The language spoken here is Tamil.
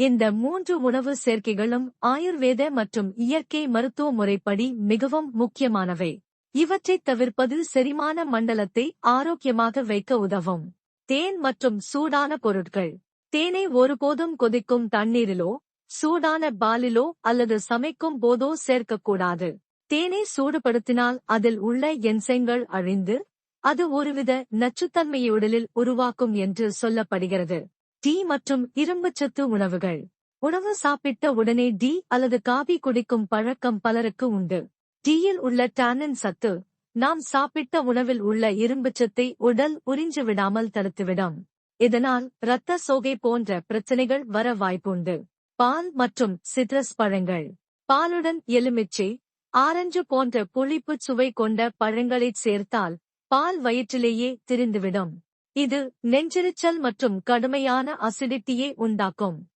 இந்த மூன்று உணவு சேர்க்கைகளும் ஆயுர்வேத மற்றும் இயற்கை மருத்துவ முறைப்படி மிகவும் முக்கியமானவை. இவற்றைத் தவிர்ப்பது செரிமான மண்டலத்தை ஆரோக்கியமாக வைக்க உதவும். தேன் மற்றும் சூடான பொருட்கள். தேனை ஒருபோதும் கொதிக்கும் தண்ணீரிலோ சூடான பாலிலோ அல்லது சமைக்கும் போதோ சேர்க்கக்கூடாது. தேனை சூடுபடுத்தினால் அதில் உள்ள என்சைம்கள் அழிந்து அது ஒருவித நச்சுத்தன்மையை உடலில் உருவாக்கும் என்று சொல்லப்படுகிறது. டீ மற்றும் இரும்புச்சத்து உணவுகள். உணவு சாப்பிட்ட உடனே டீ அல்லது காபி குடிக்கும் பழக்கம் பலருக்கு உண்டு. டீயில் உள்ள டானின் சத்து நாம் சாப்பிட்ட உணவில் உள்ள இரும்புச்சத்தை உடல் உறிஞ்சு விடாமல் தடுத்துவிடும். இதனால் இரத்த சோகை போன்ற பிரச்சனைகள் வர வாய்ப்புண்டு. பால் மற்றும் சிட்ரஸ் பழங்கள். பாலுடன் எலுமிச்சை ஆரஞ்சு போன்ற புளிப்பு சுவை கொண்ட பழங்களைச் சேர்த்தால் பால் வயிற்றிலேயே திரிந்துவிடும். இது நெஞ்செரிச்சல் மற்றும் கடுமையான அசிடிட்டியை உண்டாக்கும்.